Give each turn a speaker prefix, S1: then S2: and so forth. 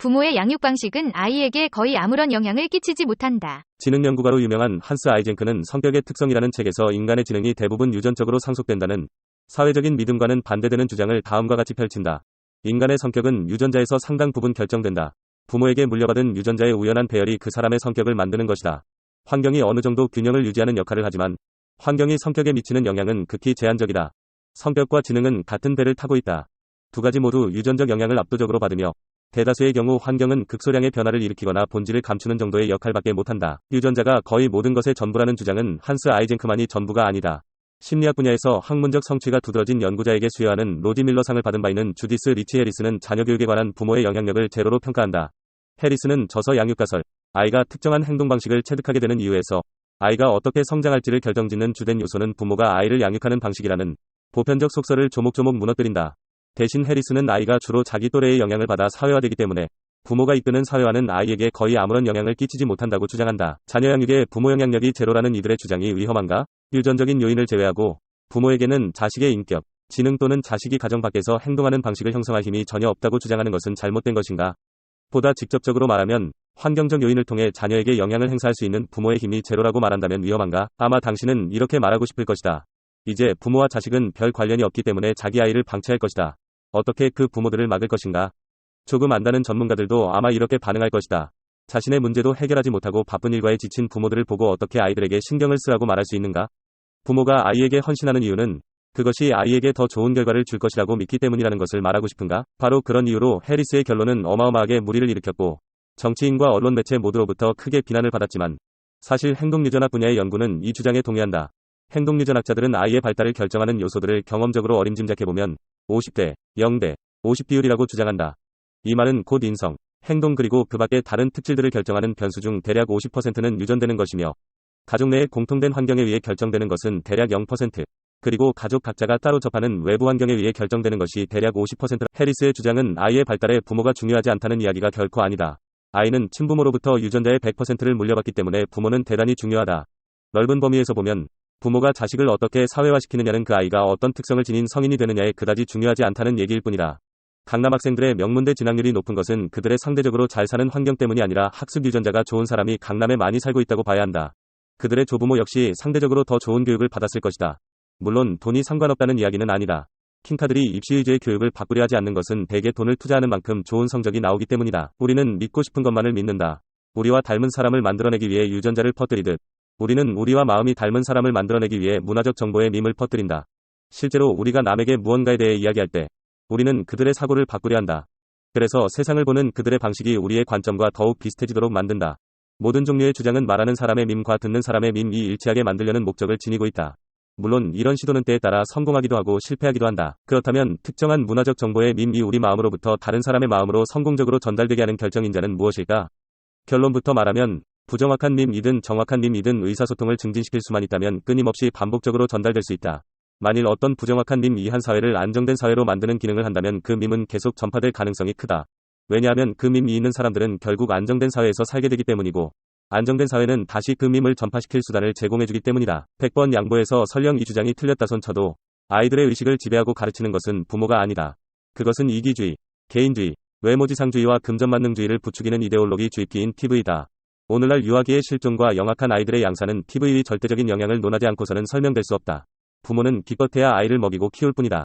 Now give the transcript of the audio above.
S1: 부모의 양육 방식은 아이에게 거의 아무런 영향을 끼치지 못한다.
S2: 지능 연구가로 유명한 한스 아이젠크는 성격의 특성이라는 책에서 인간의 지능이 대부분 유전적으로 상속된다는 사회적인 믿음과는 반대되는 주장을 다음과 같이 펼친다. 인간의 성격은 유전자에서 상당 부분 결정된다. 부모에게 물려받은 유전자의 우연한 배열이 그 사람의 성격을 만드는 것이다. 환경이 어느 정도 균형을 유지하는 역할을 하지만 환경이 성격에 미치는 영향은 극히 제한적이다. 성격과 지능은 같은 배를 타고 있다. 두 가지 모두 유전적 영향을 압도적으로 받으며 대다수의 경우 환경은 극소량의 변화를 일으키거나 본질을 감추는 정도의 역할밖에 못한다. 유전자가 거의 모든 것의 전부라는 주장은 한스 아이젠크만이 전부가 아니다. 심리학 분야에서 학문적 성취가 두드러진 연구자에게 수여하는 로디 밀러상을 받은 바 있는 주디스 리치 해리스는 자녀 교육에 관한 부모의 영향력을 제로로 평가한다. 해리스는 저서 양육가설, 아이가 특정한 행동 방식을 체득하게 되는 이유에서 아이가 어떻게 성장할지를 결정짓는 주된 요소는 부모가 아이를 양육하는 방식이라는 보편적 속설을 조목조목 무너뜨린다. 대신 해리스는 아이가 주로 자기 또래의 영향을 받아 사회화되기 때문에 부모가 이끄는 사회화는 아이에게 거의 아무런 영향을 끼치지 못한다고 주장한다. 자녀 양육에 부모 영향력이 제로라는 이들의 주장이 위험한가? 유전적인 요인을 제외하고 부모에게는 자식의 인격, 지능 또는 자식이 가정 밖에서 행동하는 방식을 형성할 힘이 전혀 없다고 주장하는 것은 잘못된 것인가? 보다 직접적으로 말하면 환경적 요인을 통해 자녀에게 영향을 행사할 수 있는 부모의 힘이 제로라고 말한다면 위험한가? 아마 당신은 이렇게 말하고 싶을 것이다. 이제 부모와 자식은 별 관련이 없기 때문에 자기 아이를 방치할 것이다. 어떻게 그 부모들을 막을 것인가? 조금 안다는 전문가들도 아마 이렇게 반응할 것이다. 자신의 문제도 해결하지 못하고 바쁜 일과에 지친 부모들을 보고 어떻게 아이들에게 신경을 쓰라고 말할 수 있는가? 부모가 아이에게 헌신하는 이유는 그것이 아이에게 더 좋은 결과를 줄 것이라고 믿기 때문이라는 것을 말하고 싶은가? 바로 그런 이유로 해리스의 결론은 어마어마하게 무리를 일으켰고 정치인과 언론 매체 모두로부터 크게 비난을 받았지만 사실 행동유전학 분야의 연구는 이 주장에 동의한다. 행동유전학자들은 아이의 발달을 결정하는 요소들을 경험적으로 어림짐작해보면 50대, 0대, 50 비율이라고 주장한다. 이 말은 곧 인성, 행동 그리고 그 밖의 다른 특질들을 결정하는 변수 중 대략 50%는 유전되는 것이며 가족 내의 공통된 환경에 의해 결정되는 것은 대략 0%, 그리고 가족 각자가 따로 접하는 외부 환경에 의해 결정되는 것이 대략 50%. 해리스의 주장은 아이의 발달에 부모가 중요하지 않다는 이야기가 결코 아니다. 아이는 친부모로부터 유전자의 100%를 물려받기 때문에 부모는 대단히 중요하다. 넓은 범위에서 보면 부모가 자식을 어떻게 사회화시키느냐는 그 아이가 어떤 특성을 지닌 성인이 되느냐에 그다지 중요하지 않다는 얘기일 뿐이다. 강남 학생들의 명문대 진학률이 높은 것은 그들의 상대적으로 잘 사는 환경 때문이 아니라 학습 유전자가 좋은 사람이 강남에 많이 살고 있다고 봐야 한다. 그들의 조부모 역시 상대적으로 더 좋은 교육을 받았을 것이다. 물론 돈이 상관없다는 이야기는 아니다. 킹카들이 입시 위주의 교육을 바꾸려 하지 않는 것은 대개 돈을 투자하는 만큼 좋은 성적이 나오기 때문이다. 우리는 믿고 싶은 것만을 믿는다. 우리와 닮은 사람을 만들어내기 위해 유전자를 퍼뜨리듯 우리는 우리와 마음이 닮은 사람을 만들어내기 위해 문화적 정보의 밈을 퍼뜨린다. 실제로 우리가 남에게 무언가에 대해 이야기할 때 우리는 그들의 사고를 바꾸려 한다. 그래서 세상을 보는 그들의 방식이 우리의 관점과 더욱 비슷해지도록 만든다. 모든 종류의 주장은 말하는 사람의 밈과 듣는 사람의 밈이 일치하게 만들려는 목적을 지니고 있다. 물론 이런 시도는 때에 따라 성공하기도 하고 실패하기도 한다. 그렇다면 특정한 문화적 정보의 밈이 우리 마음으로부터 다른 사람의 마음으로 성공적으로 전달되게 하는 결정인자는 무엇일까? 결론부터 말하면 부정확한 밈이든 정확한 밈이든 의사소통을 증진시킬 수만 있다면 끊임없이 반복적으로 전달될 수 있다. 만일 어떤 부정확한 밈 이 한 사회를 안정된 사회로 만드는 기능을 한다면 그 밈은 계속 전파될 가능성이 크다. 왜냐하면 그 밈이 있는 사람들은 결국 안정된 사회에서 살게 되기 때문이고 안정된 사회는 다시 그 밈을 전파시킬 수단을 제공해주기 때문이다. 100번 양보해서 설령 이 주장이 틀렸다 손 쳐도 아이들의 의식을 지배하고 가르치는 것은 부모가 아니다. 그것은 이기주의, 개인주의, 외모지상주의와 금전만능주의를 부추기는 이데올로기 주입기인 TV다. 오늘날 유아기의 실종과 영악한 아이들의 양산은 TV의 절대적인 영향을 논하지 않고서는 설명될 수 없다. 부모는 기껏해야 아이를 먹이고 키울 뿐이다.